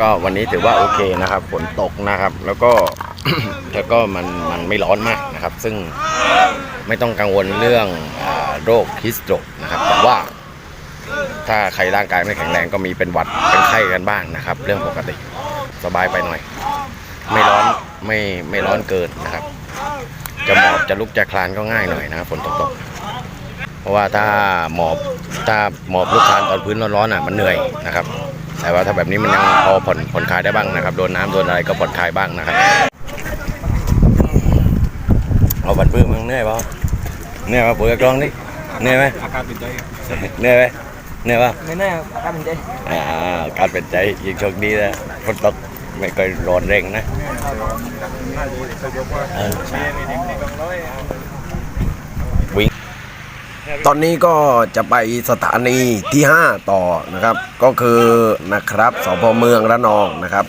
ก็วันนี้ถือว่าโอเคนะครับฝนตกนะครับ แล้วก็แล้วก็มันมันไม่ร้อนมากนะครับ ซึ่งไม่ต้องกังวลเรื่องอโรคฮิสโตรกนะครับแต่ว่าถ้าใครร่างกายไม่แข็งแรงก็มีเป็นหวัดเป็นไข้กันบ้างนะครับ เรื่องปกติสบายไปหน่อย ไม่ร้อนไม่ไม่ร้อนเกินนะครับ จะหมอบจะลุกจะคลานก็ง่ายหน่อยนะครับฝนตกตกเพราะว่าถ้าหมอบถ้าหมอบลุกคลานตอนพื้นร้อนๆอะมันเหนื่อยนะครับ แต่ว่าถ้าแบบนี้มันยังพอผ่อนผ่อนคลายได้บ้างนะครับ โดนน้ำโดนอะไรก็ผ่อนคลายบ้างนะครับเอาบันพื้นมึงเหนื่อยเปล่าเหนื่อยเปล่าปุ๋ยกรองนี่เหนื่อยไหมอาการเป็นใจครับเหนื่อยไหมเหนื่อยเปล่าไม่แน่ครับอาการเป็นใจอ่าการเป็นใจยิ่งโชคดีนะฝนตกไม่เคยร้อนเร่งนะเออใช่ ตอนนี้ก็จะไปสถานีที่ 5 ต่อนะครับ ก็คือนะครับสพเมืองระนองนะครับ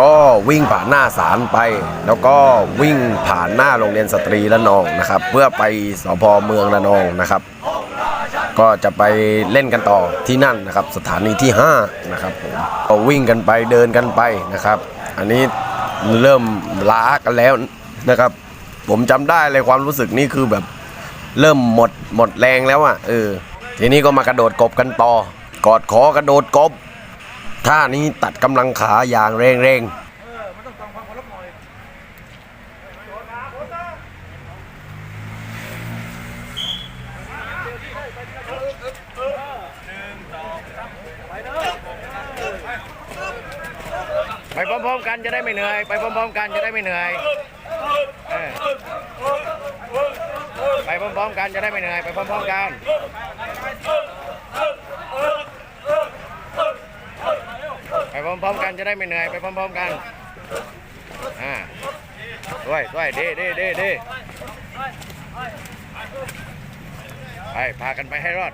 ก็วิ่งผ่านหน้าศาลไป แล้วก็วิ่งผ่านหน้าโรงเรียนสตรีระนองนะครับ เพื่อไปสพเมืองระนองนะครับ ก็จะไปเล่นกันต่อที่นั่นนะครับ สถานีที่ 5 นะครับผมก็วิ่งกันไปเดินกันไปนะครับ อันนี้ เริ่มล้ากันแล้วนะครับ ผมจำได้เลยความรู้สึกนี่คือแบบเริ่มหมดหมดแรงแล้วอะเออทีนี้ก็มากระโดดกบกันต่อ กอดคอกระโดดกบท่านี้ตัดกำลังขาอย่างแรงๆ ไปพร้อมๆกันจะได้ไม่เหนื่อย ไปพร้อมๆกันจะได้ไม่เหนื่อยไปพร้อมๆกันจะได้ไม่เหนื่อย ไปพร้อมๆกันไปพร้อมๆกันจะได้ไม่เหนื่อยไปพร้อมๆกันอ่าด้วยด้วยเดีดีดีดีไปพากันไปให้รอด